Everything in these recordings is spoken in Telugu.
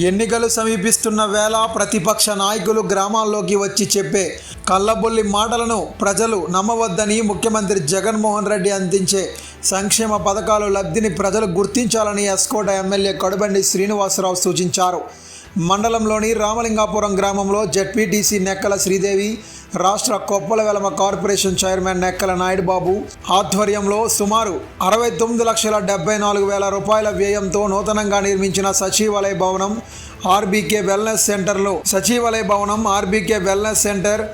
ఎన్నికలు సమీపిస్తున్న వేళ ప్రతిపక్ష నాయకులు గ్రామాల్లోకి వచ్చి చెప్పే కళ్ళబొల్లి మాటలను ప్రజలు నమ్మవద్దని ముఖ్యమంత్రి జగన్మోహన్ రెడ్డి అందించే సంక్షేమ పథకాలు లబ్ధిని ప్రజలు గుర్తించాలని ఎస్కోట ఎమ్మెల్యే కడుబండి శ్రీనివాసరావు సూచించారు. మండలంలోని రామలింగాపురం గ్రామంలో జెడ్పీటీసీ నెక్కల శ్రీదేవి రాష్ట్ర కొప్పల వెలమ కార్పొరేషన్ చైర్మన్ నెక్కల నాయుడు బాబు ఆధ్వర్యంలో సుమారు అరవై తొమ్మిది లక్షల డెబ్బై నాలుగు వేల రూపాయల వ్యయంతో నూతనంగా నిర్మించిన సచివాలయ భవనం ఆర్బీకే వెల్నెస్ సెంటర్లో. సచివాలయ భవనం ఆర్బీకే వెల్నెస్ సెంటర్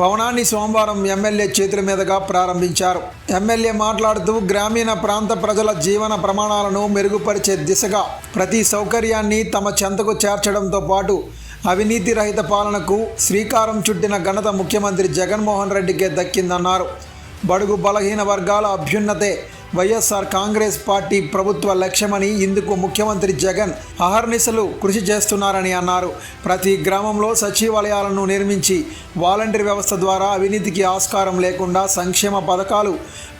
భవనాన్ని సోమవారం ఎమ్మెల్యే చేతుల మీదుగా ప్రారంభించారు. ఎమ్మెల్యే మాట్లాడుతూ గ్రామీణ ప్రాంత ప్రజల జీవన ప్రమాణాలను మెరుగుపరిచే దిశగా ప్రతి సౌకర్యాన్ని తమ చెంతకు చేర్చడంతో పాటు అవినీతి రహిత పాలనకు శ్రీకారం చుట్టిన ఘనత ముఖ్యమంత్రి జగన్మోహన్ రెడ్డికే దక్కిందన్నారు. బడుగు బలహీన వర్గాల అభ్యున్నతే వైఎస్ఆర్ కాంగ్రెస్ పార్టీ ప్రభుత్వ లక్ష్యమని ఇందుకు ముఖ్యమంత్రి జగన్ అహర్నిశలు కృషి చేస్తున్నారని అన్నారు. ప్రతి గ్రామంలో సచివాలయాలను నిర్మించి వాలంటీర్ వ్యవస్థ ద్వారా అవినీతికి ఆస్కారం లేకుండా సంక్షేమ పథకాలు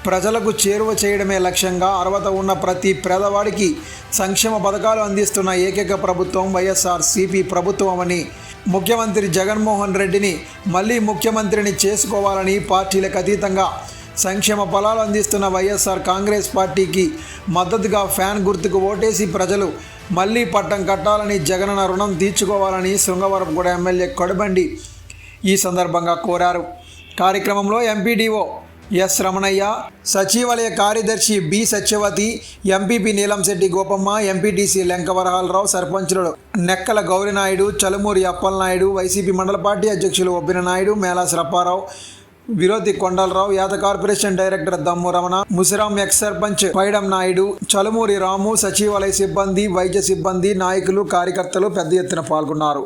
ప్రజలకు చేరువ చేయడమే లక్ష్యంగా అర్హత ఉన్న ప్రతి పేదవాడికి సంక్షేమ పథకాలు అందిస్తున్న ఏకైక ప్రభుత్వం వైఎస్ఆర్ సిపి ప్రభుత్వమని ముఖ్యమంత్రి జగన్మోహన్ రెడ్డిని మళ్ళీ ముఖ్యమంత్రిని చేసుకోవాలని పార్టీలకు అతీతంగా సంక్షేమ ఫలాలు అందిస్తున్న వైఎస్ఆర్ కాంగ్రెస్ పార్టీకి మద్దతుగా ఫ్యాన్ గుర్తుకు ఓటేసి ప్రజలు మళ్ళీ పట్టం కట్టాలని జగనన్న రుణం తీర్చుకోవాలని శృంగవరపుగూడ ఎమ్మెల్యే కొడబండి ఈ సందర్భంగా కోరారు. కార్యక్రమంలో ఎంపీడీఓ ఎస్ రమణయ్య సచివాలయ కార్యదర్శి B Satyavathi MPP Neelamsetti Gopamma MPTC Lenkavarahalarao సర్పంచులు నెక్కల గౌరినాయుడు చలుమూరి అప్పలనాయుడు వైసీపీ మండల పార్టీ అధ్యక్షులు ఒబ్బిన నాయుడు మేళా రప్పారావు విరోధి Kondalarao యాద corporation director Dammu Ramana Musiram ex sarpanch Paidam Naidu Chalumuri Ramu సచివాలయ సిబ్బంది వైద్య సిబ్బంది నాయకులు కార్యకర్తలు పెద్ద ఎత్తున పాల్గొన్నారు.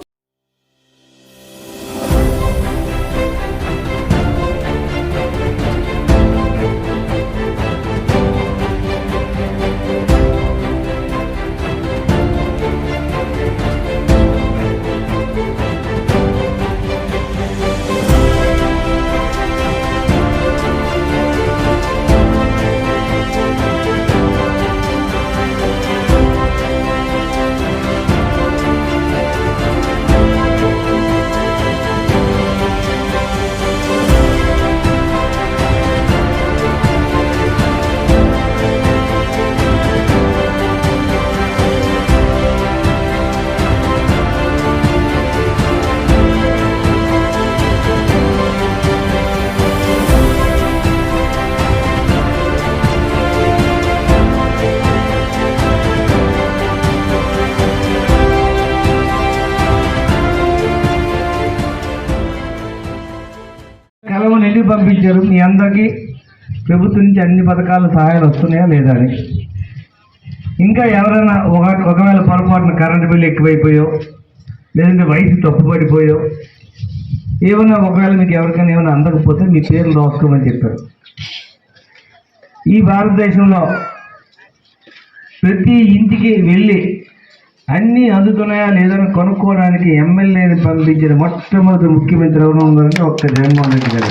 కలవని పంపించారు. మీ అందరికీ ప్రభుత్వం నుంచి అన్ని పథకాల సహాయాలు వస్తున్నాయా లేదా అని. ఇంకా ఎవరైనా ఒక ఒకవేళ పొరపాటున కరెంటు బిల్లు ఎక్కువైపోయో లేదంటే వయసు తప్పుపడిపోయో ఏమైనా ఒకవేళ మీకు ఎవరికైనా ఏమైనా అందకపోతే మీ పేర్లు రాసుకోమని చెప్పారు. ఈ భారతదేశంలో ప్రతి ఇంటికి వెళ్ళి అన్నీ అందుతున్నాయా లేదని కొనుక్కోవడానికి ఎమ్మెల్యేని పంపించిన మొట్టమొదటి ముఖ్యమంత్రి ఎవరు ఉన్నారంటే ఒక్క జగన్మోహన్ రెడ్డి గారు.